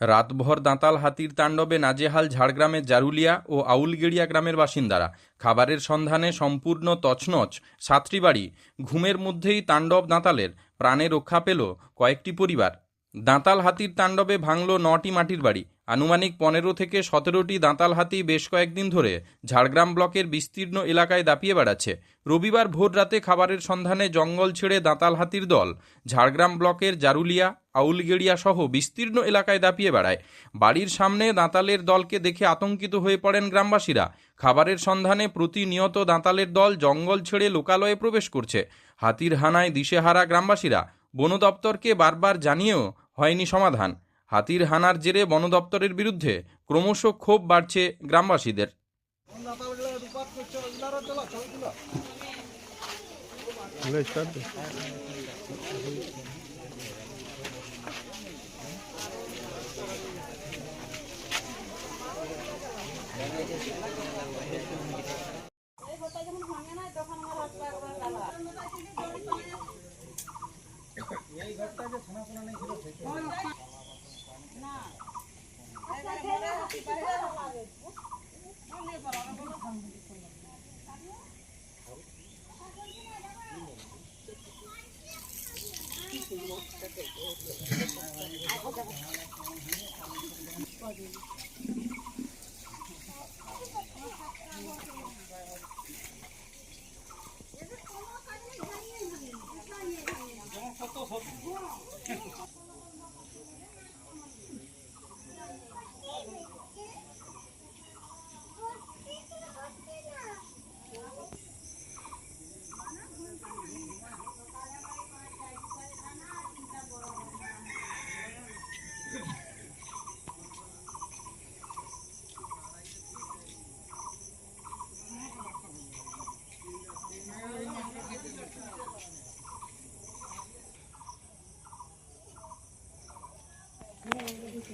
রাতভর দাঁতাল হাতির তাণ্ডবে নাজেহাল ঝাড়গ্রামের জারুলিয়া ও আউলগেড়িয়া গ্রামের বাসিন্দারা। খাবারের সন্ধানে সম্পূর্ণ তছনছ সাতটি বাড়ি ঘুমের মধ্যেই তাণ্ডব দাঁতালের প্রাণে রক্ষা পেল কয়েকটি পরিবার। দাঁতাল হাতির তাণ্ডবে ভাঙল নটি মাটির বাড়ি। আনুমানিক পনেরো থেকে সতেরোটি দাঁতাল হাতি বেশ কয়েকদিন ধরে ঝাড়গ্রাম ব্লকের বিস্তীর্ণ এলাকায় দাপিয়ে বেড়াচ্ছে। রবিবার ভোর রাতে খাবারের সন্ধানে জঙ্গল ছেড়ে দাঁতাল হাতির দল ঝাড়গ্রাম ব্লকের জারুলিয়া, আউলগেড়িয়া সহ বিস্তীর্ণ এলাকায় দাপিয়ে বেড়ায়। বাড়ির সামনে দাঁতালের দলকে দেখে আতঙ্কিত হয়ে পড়েন গ্রামবাসীরা। খাবারের সন্ধানে প্রতিনিয়ত দাঁতালের দল জঙ্গল ছেড়ে লোকালয়ে প্রবেশ করছে। হাতির হানায় দিশেহারা গ্রামবাসীরা। বন দপ্তরকে বারবার জানিয়েও হয়নি সমাধান। হাতির হানার জেরে বন দপ্তরের বিরুদ্ধে ক্রমশ ক্ষোভ বাড়ছে গ্রামবাসীদের। Bye.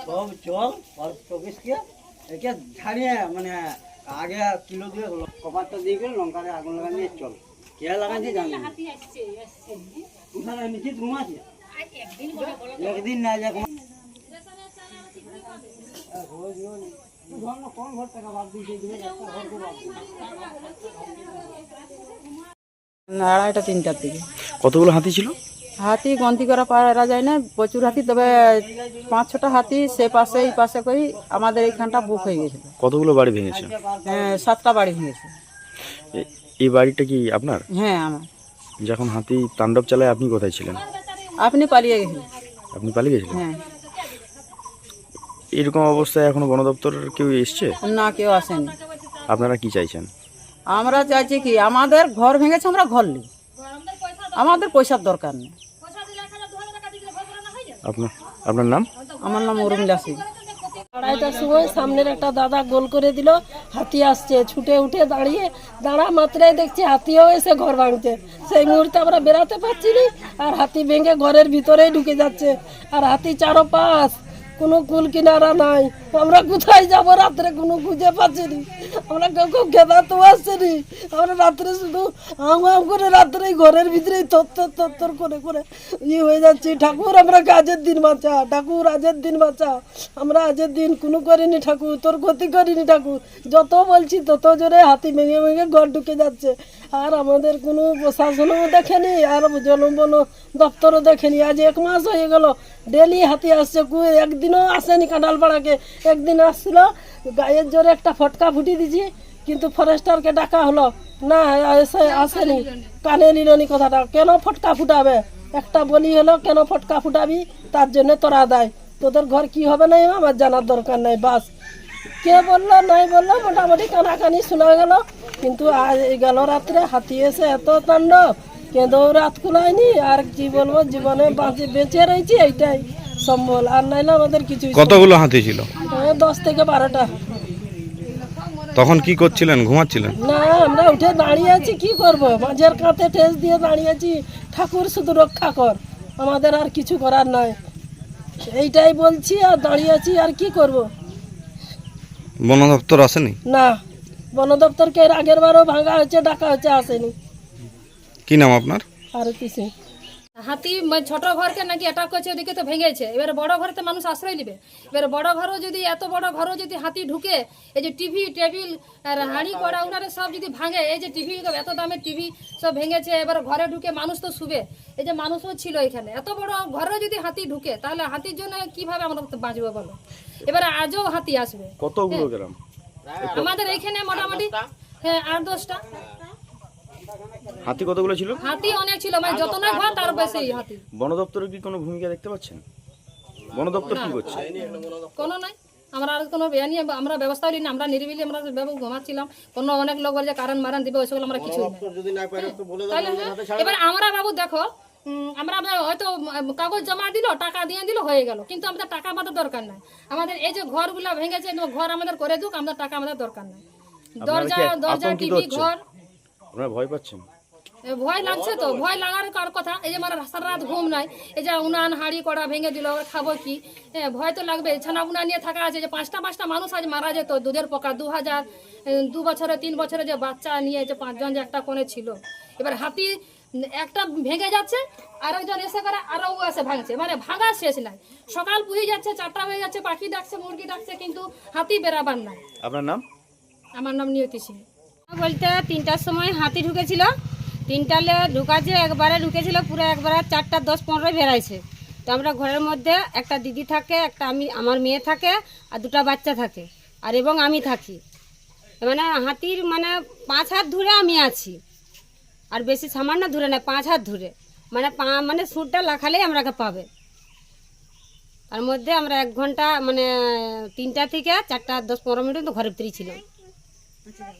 সব জল আর চব্বিশ কে একে ছাড়িয়ে মানে আগে কিলো দিয়ে কপারটা দিয়ে গেলে লঙ্কারে আগুন লাগান দিয়ে চল কে লাগাইছে জানি না। কোথায় নিচে আছে একদিন না যাক কোন ঘর টাকা দিয়ে দিকে কতগুলো হাতি ছিল হাতি গন্তি করা পারা যায় না। প্রচুর হাতি তবে পাঁচ ছটা হাতি সে পাশে এই পাশে করি আমাদের এইখানটা বুক হয়ে গেছিল কতগুলো বাড়ি ভেঙেছে? হ্যাঁ, সাতটা বাড়ি ভেঙেছে। এই বাড়িটা কি আপনার? হ্যাঁ আমার। যখন হাতি তাণ্ডব চালায় আপনি কোথায় ছিলেন? আপনি পালিয়ে গেছিলেন আপনি পালিয়ে গেছিলেন? হ্যাঁ। এরকম অবস্থায় এখনও বন দপ্তর কেউ এসছে? না কেউ আসেনি। আপনারা কি চাইছেন? আমরা চাইছি কি আমাদের ঘর ভেঙেছে আমরা ঘর নিই। আমাদের পয়সার দরকার নেই। আপনার আপনার নাম? আমার নাম উর্মিলা সিং আড়াইটার সময় সামনের একটা দাদা গোল করে দিল, হাতি আসছে, ছুটে উঠে দাঁড়িয়ে, দাঁড়া মাত্রায় দেখছি হাতিও এসে ঘর ভাঙছে। সেই মুহূর্তে আমরা বেরাতে পারছি না আর হাতি ভেঙে ঘরের ভিতরেই ঢুকে যাচ্ছে। আর হাতি চারো পাশ কোনো কুল কিনারা নাই। আমরা কোথায় যাব? রাত্রে কোনো খুঁজে পাচ্ছি না। আমরা কেউ কেউ তো আসছেনি আমরা রাত্রে শুধু আম করে রাত্রে ঘরের করে করে ইয়ে হয়ে যাচ্ছি। ঠাকুর, আমরা কাজের দিন বাঁচা। ঠাকুর, আজের দিন বাঁচা। আমরা আজের দিন কোনো করিনি ঠাকুর, তোর ক্ষতি করিনি ঠাকুর। যত বলছি তত জোরে হাতি ভেঙে ভেঙে ঘর ঢুকে যাচ্ছে। আর আমাদের কোনো প্রশাসনও দেখেনি, আর জনবন দপ্তরও দেখেনি। আজ এক মাস হয়ে গেল, ডেলি হাতি আসছে। একদিনও আসেনি কাঁঠালপাড়াকে। একদিন আসছিল, গায়ের জোরে একটা ফটকা ফুটি দিছি কিন্তু ফরেস্টারকে ডাকা হলো। না এসে আসেনি। কানে নিলনি কথাটা কেন ফটকা ফুটাবে? একটা বলি হলো কেন ফটকা ফুটাবি? তার জন্য তোরা দেয় তোদের ঘর কি হবে না আমার জানার দরকার নাই বাস। কে বলল নাই বলল মোটামুটি কানাকানি শোনা গেল। কিন্তু আজ গেল রাত্রে হাতি এসে এত তাণ্ডব কেঁদেও রাত কুলায়নি। আর কি বলব জীবনে বাঁচে বেঁচে রয়েছি এইটাই সম্বল। আর নাইলে আমাদের কিছু কতগুলো হাতি ছিল? দশ থেকে বারোটা। তখন কি করছিলেন? ঘুমাচ্ছিলেন? না আমরা উঠে দাঁড়িয়ে আছি কি করব? মাঝের কাঁধে ঠেস দিয়ে দাঁড়িয়ে আছি। ঠাকুর শুধু রক্ষা কর। আমাদের আর কিছু করার নাই। এইটাই বলছি আর দাঁড়িয়ে আছি আর কি করব? বন দপ্তর আসেনি? না বন দপ্তরকে এর আগের বারও ভাঙা হচ্ছে ডাকা হচ্ছে আসেনি। কি নাম আপনার? আরতি সিং। হাতি ছোট ঘরকে নাকি অ্যাটাক করছে ওদিকে তো ভেঙেছে। এবার বড় ঘরেতে মানুষ আশ্রয় নেবে। এবার বড় ঘরও যদি এত বড় ঘরও যদি হাতি ঢুকে এই যে টিভি টেবিল আর হাঁড়ি কড়া উনারে সব যদি ভাঙে এই যে টিভি এত দামে টিভি সব ভেঙেছে এবার ঘরে ঢুকে মানুষ তো শুবে। এই যে মানুষও ছিল এখানে। এত বড় ঘরেও যদি হাতি ঢুকে তাহলে হাতির জন্য কীভাবে আমরা বাঁচবো বলো? এবারে আজও হাতি আসবে। কতগুলো গ্রাম? আমাদের এইখানে মোটামুটি হ্যাঁ আট দশটা। হাতি কতগুলো ছিল? হাতি অনেক ছিল মানে যত না ঘর তার বেশি হাতি। বন দপ্তরের কি কোনো ভূমিকা দেখতে পাচ্ছেন? বন দপ্তর কি করছে? কোনো নাই। আমরা আর কোনো বেআইনি আমরা ব্যবস্থা নিই আমরা নিরিবিলি আমরা বেবু ঘুমাচ্ছিলাম কোনো অনেক লোক বলে যে কারণ মারান দিবে ওইসব আমরা কিছু হ্যাঁ, এবার আমরা বাবু দেখো আমরা আমরা হয়তো কাগজ জমা দিল টাকা দিয়ে দিল হয়ে গেল। কিন্তু আমাদের টাকা আমাদের দরকার নাই। আমাদের এই যে ঘরগুলো ভেঙেছে ঘর আমাদের করে দুক আমাদের টাকা আমাদের দরকার নাই। দরজা দরজা টিভি ঘর। আপনারা ভয় পাচ্ছেন? ভয় লাগছে তো ভয় লাগার কার কথা? এই যে আমার সারা রাত ঘুম নাই এই যে উনান হাড়ি কড়া ভেঙে দিল খাব কি? হ্যাঁ ভয় তো লাগবে ছানা উনা নিয়ে থাকা আছে যে পাঁচটা পাঁচটা মানুষ আজ মারা যেত দুধের পোকা দু হাজার দু বছরে তিন বছরে যে বাচ্চা নিয়ে যে পাঁচজন যে একটা কোণে ছিল। এবার হাতি একটা ভেঙে যাচ্ছে আর একজন এসে করে আরও এসে ভাঙছে। মানে ভাঙা শেষ নাই। সকাল পুড়ে যাচ্ছে চারটা হয়ে যাচ্ছে পাখি ডাকছে মুরগি ডাকছে কিন্তু হাতি বেরাবার নাই। আপনার নাম? আমার নাম নিয়তি সিং। বলতে তিনটার সময় হাতি ঢুকেছিল। তিনটালে ঢুকাছে, একবারে ঢুকেছিল, পুরো একবারে চারটা দশ পনেরোই বেড়াইছে তো আমরা ঘরের মধ্যে একটা দিদি থাকে, একটা আমি, আমার মেয়ে থাকে আর দুটো বাচ্চা থাকে আর এবং আমি থাকি। মানে হাতির মানে পাঁচ হাত ধরে আমি আছি। আর বেশি সামান্য ধরে না, পাঁচ হাত ধরে। মানে পা মানে সুরটা লাখালেই আমরাকে পাবে। তার মধ্যে আমরা এক ঘণ্টা মানে তিনটা থেকে চারটা দশ পনেরো মিনিট ঘরে ঘরের ভিতরেই ছিলাম।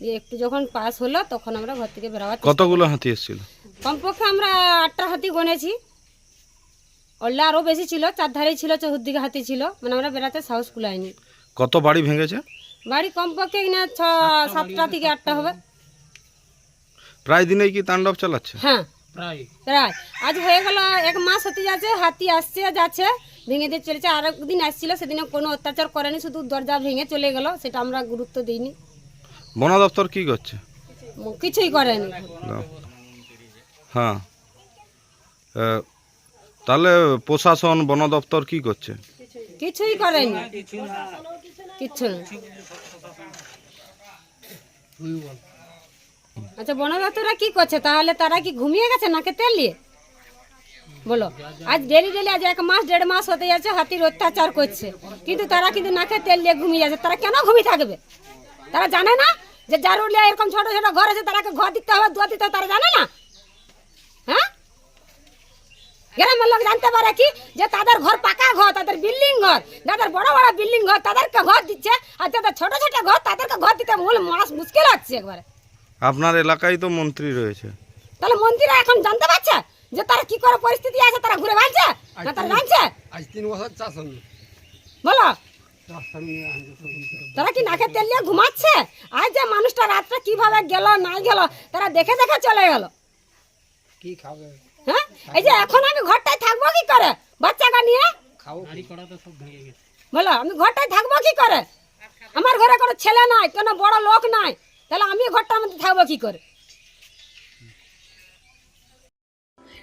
দিয়ে একটু যখন পাস হলো তখন আমরা ঘর থেকে বেরোবার কতগুলো হাতি এসেছিল? কমপক্ষে আমরা আটটা হাতি গনেছি ওল্লা আরও বেশি ছিল ছিল চতুর্দিকে হাতি ছিল। মানে আমরা বেড়াতে সাহস কুলাইনি। কত বাড়ি ভেঙেছে? বাড়ি কমপক্ষে কিনা ছ সাতটা থেকে আটটা হবে। প্রায় দিনেই কি তাণ্ডব চালাচ্ছে? হ্যাঁ। প্রায়। আজ হয়ে গেল এক মাস হতে যাচ্ছে হাতি আসছে যাচ্ছে ভেঙে দিয়ে চলেছে। আর একদিন আসছিল সেদিনে কোনো অত্যাচার করেনি শুধু দরজা ভেঙে চলে গেল সেটা আমরা গুরুত্ব দিইনি। বন দপ্তর কি করছে? কিছুই করেনি। হ্যাঁ। তাহলে প্রশাসন বন দপ্তর কি করছে? কিছুই করেনি। কিচ্ছু না। আচ্ছা বনদপ্তরা কি করছে? তাহলে তারা কি ঘুমিয়ে গেছে নাকে তেল নিয়ে? বলো। আজ ডেলি ডেলি আজ এক মাস দেড় মাস হতে যাচ্ছে হাতির অত্যাচার করছে। কিন্তু তারা কিন্তু নাকে তেল নিয়ে ঘুমিয়ে যাচ্ছে তারা কেন ঘুমিয়ে থাকবে? তারা জানে না? যে জারুলিয়া এরকম ছোট ছোট ঘর আছে তারাকে ঘর দিতে হবে দুয়া দিতে হবে তারা জানে না? হ্যাঁ? গ্রামের লোক জানতে পারে কি? যে তাদের ঘর পাকা ঘর তাদের বিল্ডিং ঘর যাদের বড় বড় বিল্ডিং ঘর তাদেরকে ঘর দিচ্ছে আর যাদের ছোট ছোট ঘর তাদেরকে ঘর দিতে মূল মাস মুশকিল হচ্ছে একবারে। আপনার এলাকায় তো মন্ত্রী রয়েছে। তাহলে মন্ত্রীরা এখন জানতে পারছে? যে তারা কি করে পরিস্থিতি আছে তারা ঘুরে বেড়াচ্ছে না তারা জানছে? আজ তিন বছর চাষ বলো। তারা কি নাকে তেল নিয়ে ঘুমাচ্ছে? আজ যে মানুষটা রাত্রে কীভাবে গেল নাই গেল তারা দেখে দেখে চলে গেল। কি খাবে? হ্যাঁ? এই যে এখন আমি ঘরটায় থাকব কি করে? বাচ্চাটা নিয়ে? খাও বলো আমি ঘরটায় থাকব কি করে? আমার ঘরে কোনো ছেলে নাই কোনো বড় লোক নাই। তাহলে আমি ঘরটার মধ্যে থাকব কি করে?